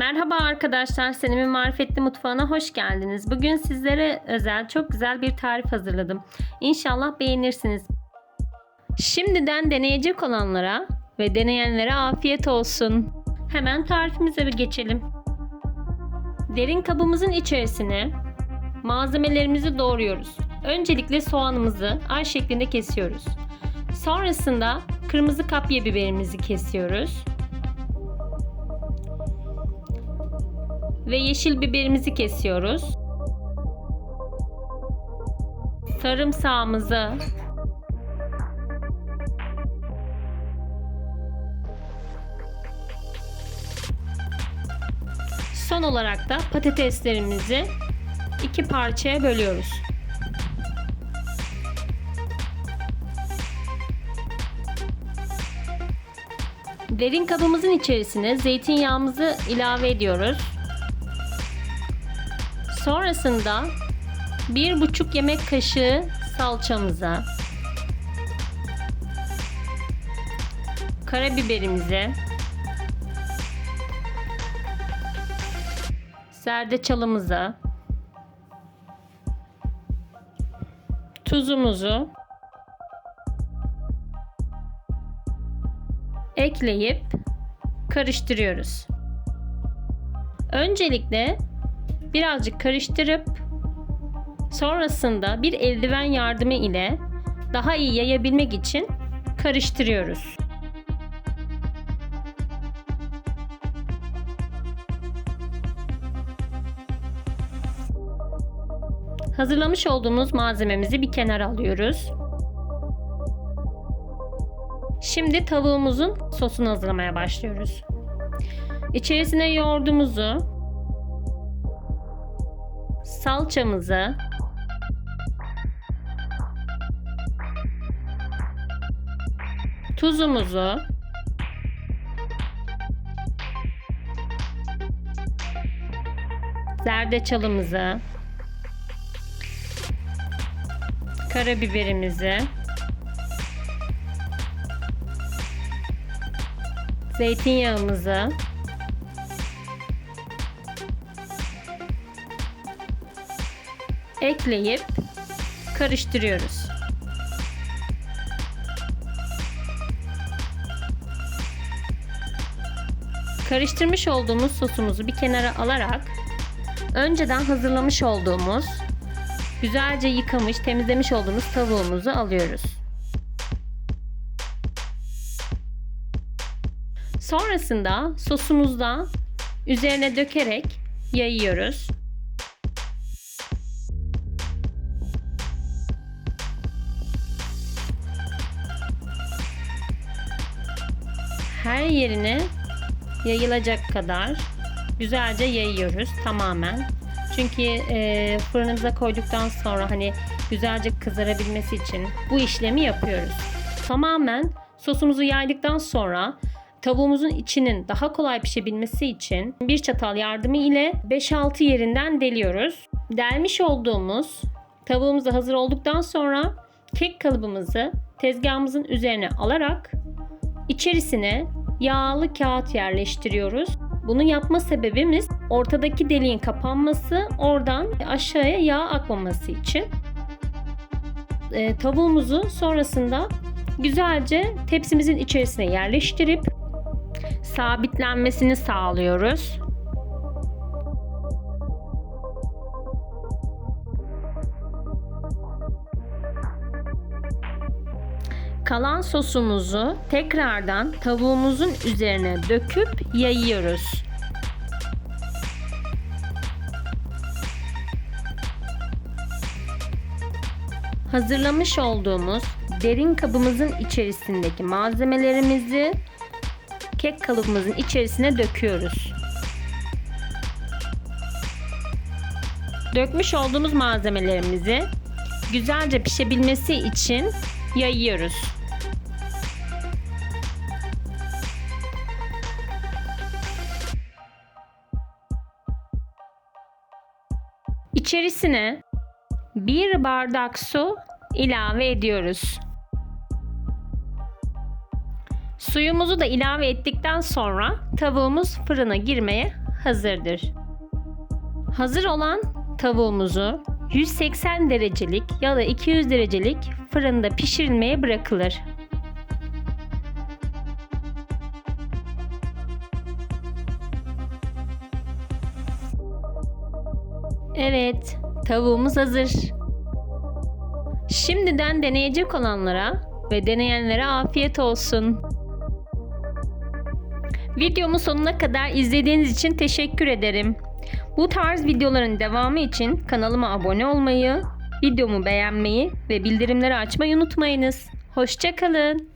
Merhaba arkadaşlar, Senem'in Marifetli Mutfağı'na hoş geldiniz. Bugün sizlere özel çok güzel bir tarif hazırladım. İnşallah beğenirsiniz. Şimdiden deneyecek olanlara ve deneyenlere afiyet olsun. Hemen tarifimize bir geçelim. Derin kabımızın içerisine malzemelerimizi doğruyoruz. Öncelikle soğanımızı ay şeklinde kesiyoruz. Sonrasında kırmızı kapya biberimizi kesiyoruz. Ve yeşil biberimizi kesiyoruz. Sarımsağımızı Son olarak da patateslerimizi iki parçaya bölüyoruz. Derin kabımızın içerisine zeytinyağımızı ilave ediyoruz. Sonrasında bir buçuk yemek kaşığı salçamıza, karabiberimize, zerdeçalımıza, tuzumuzu ekleyip karıştırıyoruz. Öncelikle birazcık karıştırıp sonrasında bir eldiven yardımı ile daha iyi yayabilmek için karıştırıyoruz. Hazırlamış olduğumuz malzememizi bir kenara alıyoruz. Şimdi tavuğumuzun sosunu hazırlamaya başlıyoruz. İçerisine yoğurdumuzu, salçamızı tuzumuzu zerdeçalımızı karabiberimizi zeytinyağımızı ekleyip karıştırıyoruz. Karıştırmış olduğumuz sosumuzu bir kenara alarak önceden hazırlamış olduğumuz güzelce yıkamış, temizlemiş olduğumuz tavuğumuzu alıyoruz. Sonrasında sosumuzda üzerine dökerek yayıyoruz. Her yerine yayılacak kadar güzelce yayıyoruz tamamen. Çünkü e, fırınımıza koyduktan sonra hani güzelce kızarabilmesi için bu işlemi yapıyoruz. Tamamen sosumuzu yaydıktan sonra tavuğumuzun içinin daha kolay pişebilmesi için bir çatal yardımı ile 5-6 yerinden deliyoruz. Delmiş olduğumuz tavuğumuz hazır olduktan sonra kek kalıbımızı tezgahımızın üzerine alarak İçerisine yağlı kağıt yerleştiriyoruz. Bunu yapma sebebimiz ortadaki deliğin kapanması, oradan aşağıya yağ akmaması için. E, tavuğumuzu sonrasında güzelce tepsimizin içerisine yerleştirip sabitlenmesini sağlıyoruz. Kalan sosumuzu tekrardan tavuğumuzun üzerine döküp yayıyoruz. Hazırlamış olduğumuz derin kabımızın içerisindeki malzemelerimizi kek kalıbımızın içerisine döküyoruz. Dökmüş olduğumuz malzemelerimizi güzelce pişebilmesi için yayıyoruz. İçerisine bir bardak su ilave ediyoruz. Suyumuzu da ilave ettikten sonra tavuğumuz fırına girmeye hazırdır. Hazır olan tavuğumuzu 180 derecelik ya da 200 derecelik fırında pişirilmeye bırakılır. Evet, tavuğumuz hazır. Şimdiden deneyecek olanlara ve deneyenlere afiyet olsun. Videomu sonuna kadar izlediğiniz için teşekkür ederim. Bu tarz videoların devamı için kanalıma abone olmayı, videomu beğenmeyi ve bildirimleri açmayı unutmayınız. Hoşçakalın.